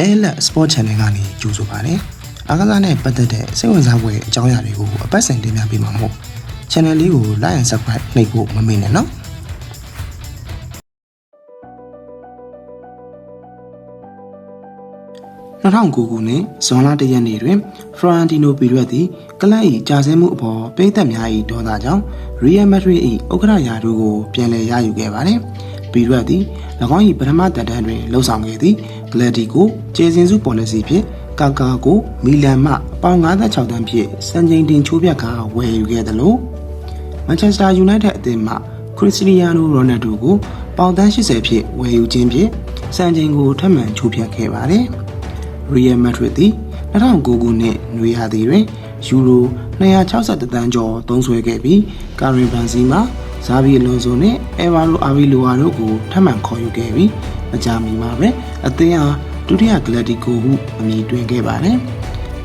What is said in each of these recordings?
အဲလက် Sport Channel ကနေကြိုဆိုပါရစေ။အားကစားနဲ့ပတ်သက်တဲ့စိတ်ဝင်စားဖွယ်အကြောင်းအရာတွေကိုအပတ်စဉ်တင်ပြပေးမှာမို့ Channel လေးကို Like and Subscribe နှိပ်ဖို့မမေ့နဲ့နော်။2009ခုနှစ်ဇွန်လ၁ရက်နေ့တွင်ဖရန်တီနိုပီရက်သည်ကလပ်၏ကြာဆင်းမှုအပေါ်ပြည်သက်များ၏ဒေါသကြောင့်ရီယယ်မက်ဒရစ်၏ဥက္ကဋ္ဌရာထူးကိုပြန်လည်ရယူခဲ့ပါသည်။ ပီရက်သည်၎င်း၏ပထမတက်တန်းတွင်လှုပ်ဆောင်ခဲ့သည့်ဂလက်ဒီကိုကျေစင်စုပေါ်လစီဖြင့်ကာကာကိုမီလန်မှပေါင်96တန်းဖြင့်စံချိန်တင်ချိုးပြတ်ကာဝယ်ယူခဲ့သလိုမန်ချက်စတာယူနိုက်တက်အသင်းမှခရစ္စတီယာနိုရိုနယ်ဒိုကိုပေါင်တန်း80ဖြင့်ဝယ်ယူခြင်းဖြင့်စံချိန်ကိုထပ်မံချိုးပြတ်ခဲ့ပါသည်။ Real Madrid သည်2009ခုနှစ်နွေရာသီတွင်ယူရို261တန်းကျော်သုံးစွဲခဲ့ပြီးကာရင်ဘန်စီမာ ဇာဗီအလွန်ဆိုနှင့်အေဗာလိုအာဗီလိုဝါတို့ကိုထပ်မံခေါ်ယူခဲ့ပြီးမကြာမီမှာပဲအသင်းအားဒုတိယဂလက်ဒီကိုဟုအမည်တွင်ခဲ့ပါတယ်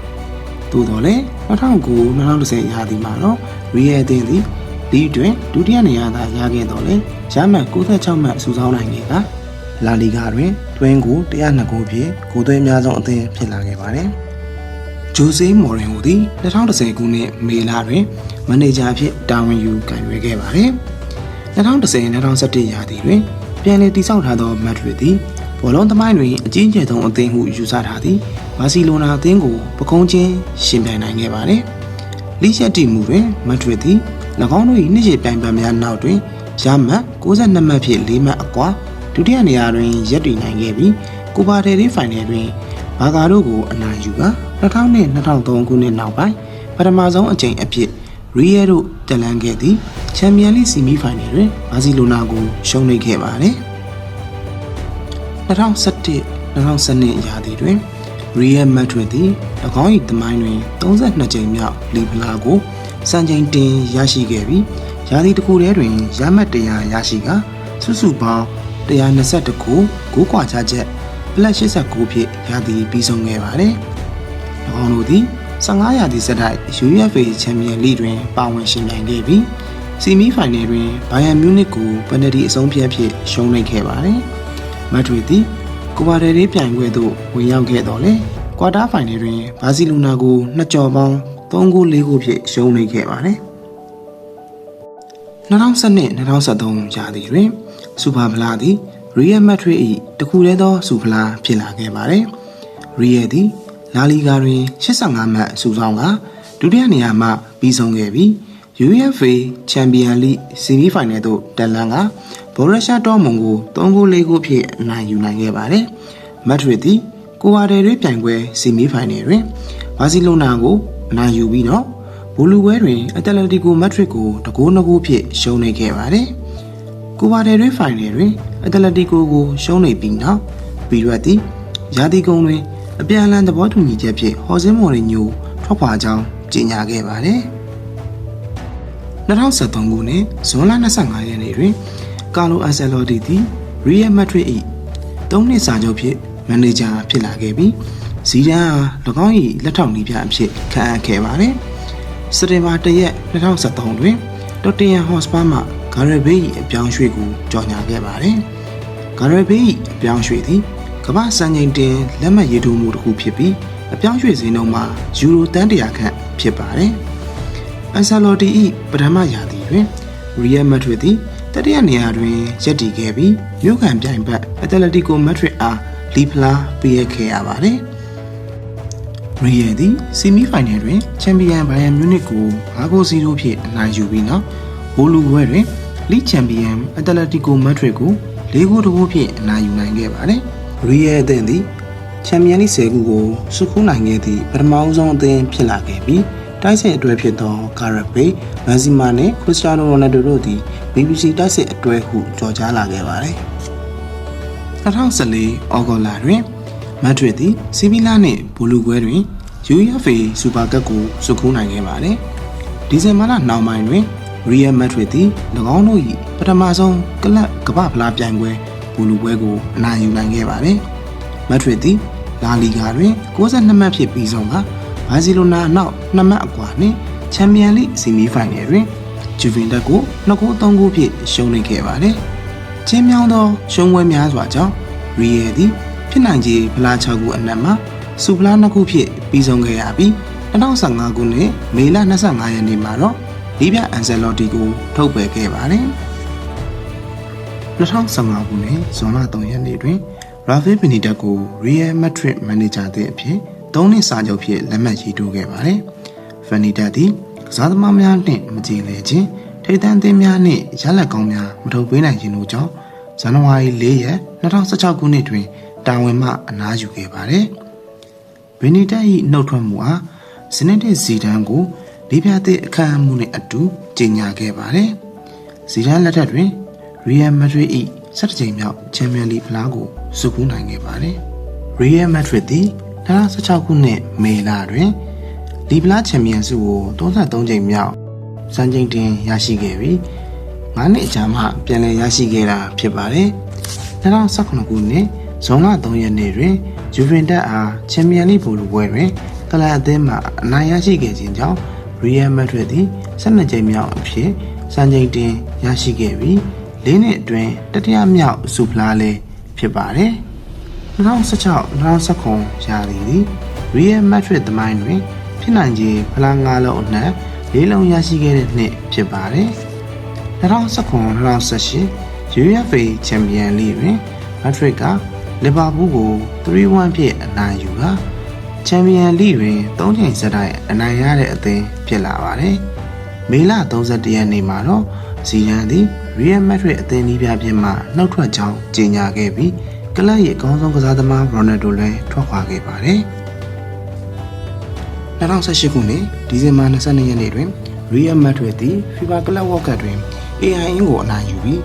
။သို့တော်လည်း2009-2010ရာသီမှာတော့ရီယယ်အသင်းသည်လီးတွင်ဒုတိယနေရာသာရခဲ့တော်လဲရမှတ်66မှတ်စုဆောင်းနိုင်ခဲ့ကလာလီဂါတွင်တွင်းကို102ဂိုးဖြင့်ဂိုးသွင်းအများဆုံးအသင်းဖြစ်လာခဲ့ပါတယ်။ ဂျိုဆေးမော်ရင်ဟိုသည်2010ခုနှစ်မေလတွင်မန်နေဂျာအဖြစ်တာဝန်ယူကံရွေးခဲ့ပါတယ်။2010-2011ရာသီတွင်ပြန်လည်တည်ဆောက်ထားသောမက်ဒရစ်သည်ဘောလုံးသမိုင်းတွင်အကြီးကျယ်ဆုံးအသင်းဟုယူဆထားသည့်ဘာစီလိုနာအသင်းကိုပကုံးချင်းရှင်ပြိုင်နိုင်ခဲ့ပါတယ်။လိချက်တီမူတွင်မက်ဒရစ်သည်၎င်းတို့၏နှစ်ရှည်ပြိုင်ပွဲများနောက်တွင်ရမှတ်62မှတ်ဖြင့်4မှတ်အကွာဒုတိယနေရာတွင်ရပ်တည်နိုင်ခဲ့ပြီးကိုပါတယ်ရီဖိုင်နယ်တွင်ဘာကာတို့ကိုအနိုင်ယူကာ 2000နဲ့2003ခုနှစ်နောက်ပိုင်းပထမဆုံးအကြိမ်အဖြစ်ရီယယ်တို့တက်လန်းခဲ့သည့်ချန်ပီယံလိဆီမီဖိုင်နယ်တွင်ဘာစီလိုနာကိုရှုံးနိမ့်ခဲ့ပါတယ်2017-2012ရာသီတွင်ရီယယ်မက်ဒရစ်သည်၎င်း၏သမိုင်းတွင်32ကြိမ်မြောက်လီဗလာကိုစံချိန်တင်ရရှိခဲ့ပြီးရာသီတစ်ခုတည်းတွင်ရမှတ်100ရရှိကာစုစုပေါင်း122ခုဂိုးကွာခြားချက်ပလက်89ဖြင့်ရာသီပြီးဆုံးခဲ့ပါတယ်။၎ င်းတို့သည်15ရာသီဆက်တိုက် UEFA ချန်ပီယံလိတွင် ပါဝင်ရှင်ပြိုင်ခဲ့ပြီးဆီမီဖိုင်နယ်တွင်ဘိုင်ယန်မြူးနစ်ကိုပယ်နတီအဆုံးဖြတ်ဖြင့်ရှုံးနိမ့်ခဲ့ပါတယ်။မက်ဒရစ်သည်ကိုပါတယ်ရေးပြိုင်ပွဲသို့ဝင်ရောက်ခဲ့တော်လဲကွာတာဖိုင်နယ်တွင်ဘာစီလိုနာကိုနှစ်ကြော်ပေါင်း3ဂိုး4ဂိုးဖြင့်ရှုံးနိမ့်ခဲ့ပါတယ်။2012-2013ရာသီတွင်စူပါဖလားသည်ရီယယ်မက်ဒရစ်၏တခုတည်းသောစူဖလားဖြစ်လာခဲ့ပါတယ်။ရီယယ်သည် လာလီဂါတွင်85မှတ်စုဆောင်ကဒုတိယနေရာမှပြီးဆုံးခဲ့ပြီး UEFA ချန်ပီယံလိဆီမီဖိုင်နယ်သို့တက်လန်းကဘော်ရရှာတော်မွန်ကို3ဂိုး4ဂိုးဖြင့်အနိုင်ယူနိုင်ခဲ့ပါတယ်။မက်ဒရစ်သည်ကိုဝါတယ်တွေပြိုင်ပွဲဆီမီဖိုင်နယ်တွင်ဘာစီလိုနာကိုအနိုင်ယူပြီးတော့ဘူလူဝဲတွင်အတလက်တီကိုမက်ဒရစ်ကိုတကိုးနှစ်ကိုးဖြင့်ရှုံးနေခဲ့ပါတယ်။ကိုပါတယ်တွေဖိုင်နယ်တွင်အတလက်တီကိုကိုရှုံးနေပြီးနောက်ဘီရက်သည်ယာတီကုံတွင် အပြန်အလှန်သဘောတူညီချက်ဖြင့်ဟော်စင်းမော်ရီညိုထွက်ခွာကြောင်းကြေညာခဲ့ပါတယ်။2013ခုနှစ်ဇွန်လ25ရက်နေ့တွင်ကာလိုအဆယ်လော်တီသည်ရီယယ်မက်ဒရစ်၏၃နှစ်စာချုပ်ဖြင့်မန်နေဂျာဖြစ်လာခဲ့ပြီးဇီဒန်အား၎င်း၏လက်ထောက်နီးပြအဖြစ်ခန့်အပ်ခဲ့ပါတယ်။စက်တင်ဘာ၁ရက်2013တွင်တော်တင်ယန်ဟော့စပါမှဂါရဘေး၏အပြောင်းရွှေ့ကိုကြော်ညာခဲ့ပါတယ်။ဂါရဘေး၏အပြောင်းရွှေ့သည် ကမ္ဘာစံချိန်တင်လက်မှတ်ရေးထိုးမှုတစ်ခုဖြစ်ပြီးအပြောင်းရွှေ့စင်းလုံးမှာယူရိုတန်းတရာခန့်ဖြစ်ပါတယ်။အန်ဆာလော်တီ၏ပထမရာသီတွင်ရီယယ်မက်ဒရစ်သည်တတိယနေရာတွင်ရပ်တည်ခဲ့ပြီးမြို့ခံပြိုင်ဘက်အက်တလက်တီကိုမက်ဒရစ်အားလီဖလာပေးရခဲ့ရပါတယ်။ရီယယ်သည်ဆီမီဖိုင်နယ်တွင်ချန်ပီယံဘိုင်ယန်မြူနစ်ကို5-0ဖြင့်အနိုင်ယူပြီးနောက်ဘိုလူဘွဲတွင်လိချန်ပီယံအက်တလက်တီကိုမက်ဒရစ်ကို၄ -0 ဖြင့်အနိုင်ယူနိုင်ခဲ့ပါတယ်။ ရီယယ်အသင်းသည်ချန်ပီယံလိ10ခုကိုစုခုနိုင်ခဲ့သည့်ပထမအဆုံးအသင်းဖြစ်လာခဲ့ပြီးတိုက်စစ်အတွဲဖြစ်သောကာရဘေးမန်စီမာနှင့်ခရစ္စတီယာနိုရိုနယ်ဒိုတို့သည် BBC တိုက်စစ်အတွဲဟုကြော်ကြားလာခဲ့ပါတယ်။2014အော်ဂိုလာတွင်မက်ဒရစ်သည်စီဗီလာနှင့်ဘူလူကွဲတွင် UEFA စူပါကပ်ကိုစုခုနိုင်ခဲ့ပါတယ်။ဒီဇင်ဘာလနောက်ပိုင်းတွင်ရီယယ်မက်ဒရစ်သည်၎င်းတို့၏ပထမဆုံးကလပ်ကမ္ဘာဖလားပြိုင်ပွဲ ဘူလူပွဲကိုအနိုင်ယူနိုင်ခဲ့ပါတယ်။မက်ဒရစ်သည်လာလီဂါတွင်62မှတ်ဖြင့်ပြီးဆုံးကဘာစီလိုနာနောက်2မှတ်အကွာနှင့်ချန်ပီယံလိဆီမီဖိုင်နယ်တွင်ဂျူဗင်တက်ကို2ဂိုး3ဂိုးဖြင့်ရှုံးနိမ့်ခဲ့ပါတယ်။ချင်းမြောင်းသောရှုံးပွဲများစွာကြောင့်ရီယယ်သည်ဖြစ်နိုင်ခြေဖလား6ခုအနက်မှာစူဖလား2ခုဖြစ်ပြီးဆုံးခဲ့ရပြီး2015ခုနှစ်မေလ25ရက်နေ့မှာတော့ဒီပြအန်ဆယ်လော်တီကိုထုတ်ပယ်ခဲ့ပါတယ် 2015ခုနှစ်ဇွန်လ3ရက်နေ့တွင်ရာဖီဘီနီတက်ကို Real Madrid Manager တဲ့အဖြစ်၃နှစ်စာချုပ်ဖြင့်လက်မှတ်ရေးထိုးခဲ့ပါတယ်။ဖန်နီတက်သည်ကစားသမားများနှင့်မကြည်လည်ခြင်းထိပ်တန်းအသင်းများနှင့်ရလက်ကောင်းများမထုတ်ပေးနိုင်ခြင်းတို့ကြောင့်ဇန်နဝါရီ၄ရက်2016ခုနှစ်တွင်တာဝန်မှအနားယူခဲ့ပါတယ်။ဘီနီတက်၏နှုတ်ထွက်မှုအားဇနစ်တစ်ဇီဒန်ကိုလေးပြသည့်အခမ်းအမှုနှင့်အတူကြေညာခဲ့ပါတယ်။ဇီဒန်လက်ထက်တွင် Real Madrid ၏17ကြိမ်မြောက်ချန်ပီယံလိဖလားကိုစုကူးနိုင်ခဲ့ပါတယ်။ Real Madrid သည်2016ခုနှစ်မေလတွင်လီဖလားချန်ပီယံဆုကို33ကြိမ်မြောက်စံချိန်တင်ရရှိခဲ့ပြီး9နှစ်အကြာမှပြန်လည်ရရှိခဲ့တာဖြစ်ပါတယ်။2019ခုနှစ်ဇွန်လ3ရက်နေ့တွင်ယူဗင်တက်အားချန်ပီယံလိဗိုလ်လူပွဲတွင်ကလပ်အသင်းမှအနိုင်ရရှိခဲ့ခြင်းကြောင့် Real Madrid သည်12ကြိမ်မြောက်အဖြစ်စံချိန်တင်ရရှိခဲ့ပြီး ၄နှစ်အတွင်းတတိယမြောက်ဆုဖလားလည်းဖြစ်ပါတယ်။2016-2019ရာသီသည် Real Madrid သမိုင်းတွင် ဖြစ်နိုင်ခြေဖလား၅လုံးအနက်၄လုံးရရှိခဲ့တဲ့နှစ်ဖြစ်ပါတယ်2019-2018 UEFA Champions League တွင် Madrid ကလီဗာပူးကို3-1ဖြင့်အနိုင်ယူကာချန်ပီယံလိတွင်၃ချိန်ဆက်တိုက်အနိုင်ရတဲ့အသင်းဖြစ်လာပါတယ်။မေလ31ရက်နေ့မှာတော့ဇီဒန်သည် Real Madrid အသင်းကြီးပြပြမှနှုတ်ထွက်ကြောင်းကြေညာခဲ့ပြီးကလပ်ရဲ့အကောင်းဆုံးကစားသမားရိုနယ်ဒိုလည်းထွက်ခွာခဲ့ပါတယ်။2018ခုနှစ်ဒီဇင်ဘာ22ရက်နေ့တွင် Real Madrid သည် FIFA Club World Cup တွင် AIN ကိုအနိုင်ယူပြီး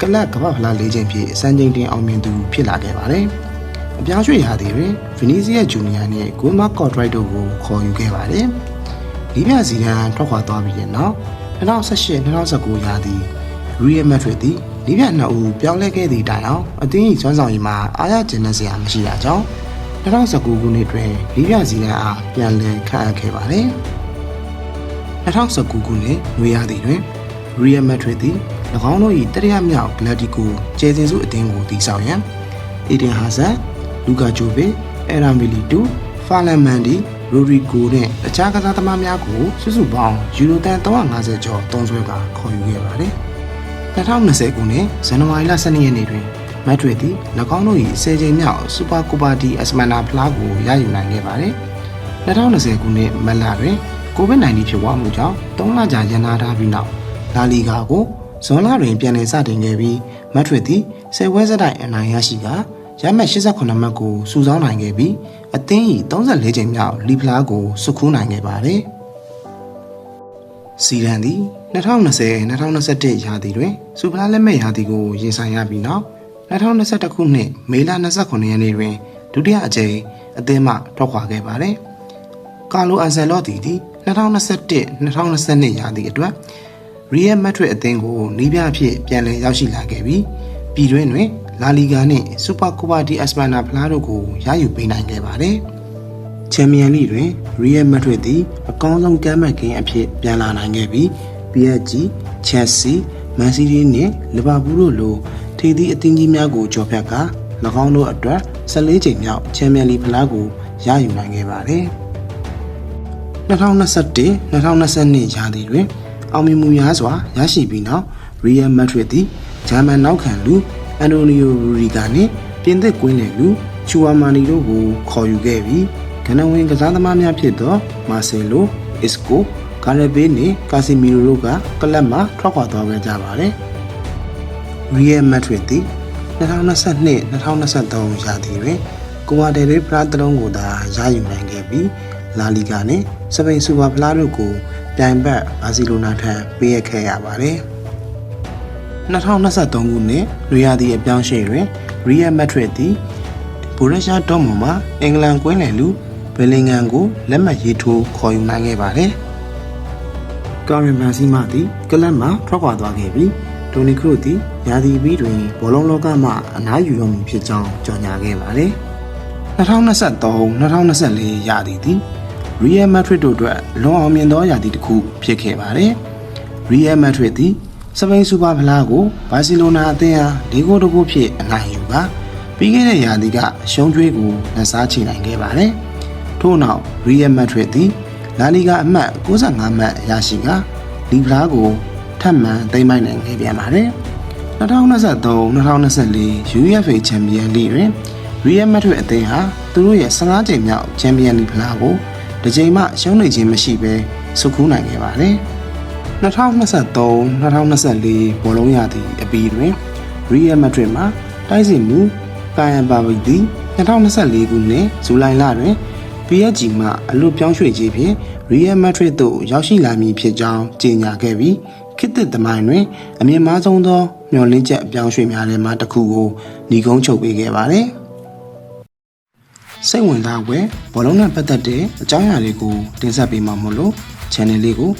ကလပ်ကမ္ဘာဖလား၄ချိန်ဖြင့်စံချိန်တင်အောင်မြင်သူဖြစ်လာခဲ့ပါတယ်။အပြောင်းရွှေ့ရာသီတွင် Vinicius Junior နှင့် Guillermo Codric တို့ကိုခေါ်ယူခဲ့ပါတယ်။ဒီပြစီဒန်ထွက်ခွာသွားပြီးတဲ့နောက်2018-2019ရာသီ Real Madrid သည်ဒီပြနှစ်ဦးပြောင်းလဲခဲ့သည့်တိုင်အောင်အသင်း၏စွမ်းဆောင်ရည်မှာအားရကျဉ်းစရာမရှိတာကြောင့်2019ခုနှစ်တွင်လီပြစီလန်အားပြန်လည်ခန့်အပ်ခဲ့ပါတယ်။2019ခုနှစ်နွေရာသီတွင် Real Madrid သည်၎င်းတို့၏တတိယမြောက် Galactico ကျဲစင်စုအသင်းကိုတည်ဆောက်ရန် Eden Hazard, Luka Jovic, Aaron Milito, Ferland Mendy, Rodrigo နဲ့တခြားကစားသမားများကိုစုစုပေါင်းယူရိုတန်350ကျော်သုံးစွဲကာခေါ်ယူခဲ့ပါတယ်။ 2020ခုနှစ်ဇန်နဝါရီလ12ရက်နေ့တွင်မက်ဒရစ်သည်၎င်းတို့၏10ကြိမ်မြောက်စူပါကူပါတီအစမန်နာဖလားကိုရယူနိုင်ခဲ့ပါတယ်။2020ခုနှစ်မတ်လတွင် COVID-19 ဖြစ်ပွားမှုကြောင့်3လကြာရန်နာထားပြီးနောက်လာလီဂါကိုဇွန်လတွင်ပြန်လည်စတင်ခဲ့ပြီးမက်ဒရစ်သည်10ဝဲစတိုင်အနိုင်ရရှိကာရမှတ်89မှတ်ကိုစုဆောင်းနိုင်ခဲ့ပြီးအသင်း၏34ကြိမ်မြောက်လီဖလားကိုစုခူးနိုင်ခဲ့ပါတယ်။စီရန်သည်2020-2021ရာသီတွင် စူဖလားလက်မဲ့ရာသီကိုရင်ဆိုင်ရပြီးနောက်2021ခုနှစ်မေလ29ရက်နေ့တွင်ဒုတိယအကြိမ်အသင်းမှထွက်ခွာခဲ့ပါတယ်။ကာလိုအန်ဆယ်လော့တီသည်2021-2022ရာသီအတွက်ရီယယ်မက်ဒရစ်အသင်းကိုနီးပြအဖြစ်ပြန်လည်ရောက်ရှိလာခဲ့ပြီးပြည်တွင်းတွင် လာလီဂါနှင့်စူပါကူပါဒီအစပန်နာဖလားတို့ကိုရယူပေးနိုင်ခဲ့ပါတယ်။ချန်ပီယံလိတွင်ရီယယ်မက်ဒရစ်သည်အကောင်းဆုံးကမ်းမတ်ကင်းအဖြစ်ပြန်လာနိုင်ခဲ့ပြီး PSG, Chelsea, Man City နှင့်လီဗာပူးတို့လိုထိပ်သီးအသင်းကြီးများကိုကျော်ဖြတ်ကာ၎င်းတို့အတွက်14ချိန်မြောက်ချန်ပီယံလိဖလားကိုရယူနိုင်ခဲ့ပါတယ်။2021-2022ရာသီတွင်အောင်မြင်မှုများစွာရရှိပြီးနောက် Real Madrid သည်ဂျာမန်နောက်ခံလူအန်တိုနီယိုရူရီဂါနှင့်ပြင်သစ်ကွင်းလယ်လူချူအာမာနီတို့ကိုခေါ်ယူခဲ့ပြီးကနဝင်ကစားသမားများဖြစ်သောမာဆယ်လိုအစ်ကို ဂါရဘေးနှင့်ကာစီမီရိုတို့ကကလပ်မှထွက်ခွာသွားခဲ့ကြပါတယ်။ Real Madrid သည်2022-2023ရာသီတွင်ကိုမာတယ်ရီဖလားတလုံးကိုသာရယူနိုင်ခဲ့ပြီးလာလီဂါနှင့်စပိန်စူပါဖလားတို့ကိုပြိုင်ဘက်ဘာစီလိုနာထံပေးရခဲ့ရပါတယ်။2023ခုနှစ်နွေရာသီအပြောင်းအရွှေ့တွင် Real Madrid သည်ဘူရက်ရှာဒေါ့မွန်မှာအင်္ဂလန်ကွင်းလယ်လူဘယ်လင်ဂမ်ကိုလက်မှတ်ရေးထိုးခေါ်ယူနိုင်ခဲ့ပါတယ်။ ကာရင်မန်စီမာသည်ကလပ်မှထွက်ခွာသွားခဲ့ပြီးတိုနီခရိုသည်ရာသီပြီးတွင်ဘောလုံးလောကမှအနားယူတော်မူဖြစ်ကြောင်းကြေညာခဲ့ပါတယ်။2023-2024ရာသီသည် Real Madrid တို့အတွက်လွန်အောင်မြင်သောရာသီတစ်ခုဖြစ်ခဲ့ပါတယ်။ Real Madrid သည်စပိန်စူပါဖလားကိုဘာစီလိုနာအသင်းအား၄ဂိုးတကူဖြင့်အနိုင်ယူကာပြီးခဲ့တဲ့ရာသီကရှုံးကြွေးကိုလက်စားချနိုင်ခဲ့ပါတယ်။ထို့နောက်ရီယယ်မက်ဒရစ်သည် လာလီဂါအမှတ်65မှတ်ရရှိကလီဗရာကိုထပ်မံသိမ်းပိုက်နိုင်ခဲ့ပြန်ပါတယ်2023-2024 UEFA ချန်ပီယံလိတွင်ရီယယ်မက်ဒရစ်အသင်းဟာသူတို့ရဲ့15ကြိမ်မြောက်ချန်ပီယံလိဖလားကိုတစ်ကြိမ်မှရှုံးနေခြင်းမရှိဘဲစုခူးနိုင်ခဲ့ပါတယ်2023-2024ဘောလုံးရာသီအပြီးတွင်ရီယယ်မက်ဒရစ်မှာတိုက်စစ်မှုကာယံပါဝီသည်2024ခုနှစ်ဇူလိုင်လတွင် PSG မှအလွတ်ပြောင်းရွှေ့ခြင်းဖြင့် Real Madrid သို့ရောက်ရှိလာမည်ဖြစ်ကြောင်းကြေညာခဲ့ပြီးခေတ်သစ်သမိုင်းတွင်အမြင့်မားဆုံးသောမျှော်လင့်ချက်အပြောင်းရွှေ့များထဲမှတစ်ခုကိုညီကုန်းချုပ်ပေးခဲ့ပါတယ်။စိတ်ဝင်စားဖွယ်ဘောလုံးနဲ့ပတ်သက်တဲ့အကြောင်းအရာတွေကိုတင်ဆက်ပေးမှာမို့လို့ channel လေးကို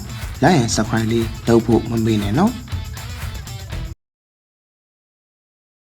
like and subscribe လေးလုပ်ဖို့မမေ့နဲ့နော်။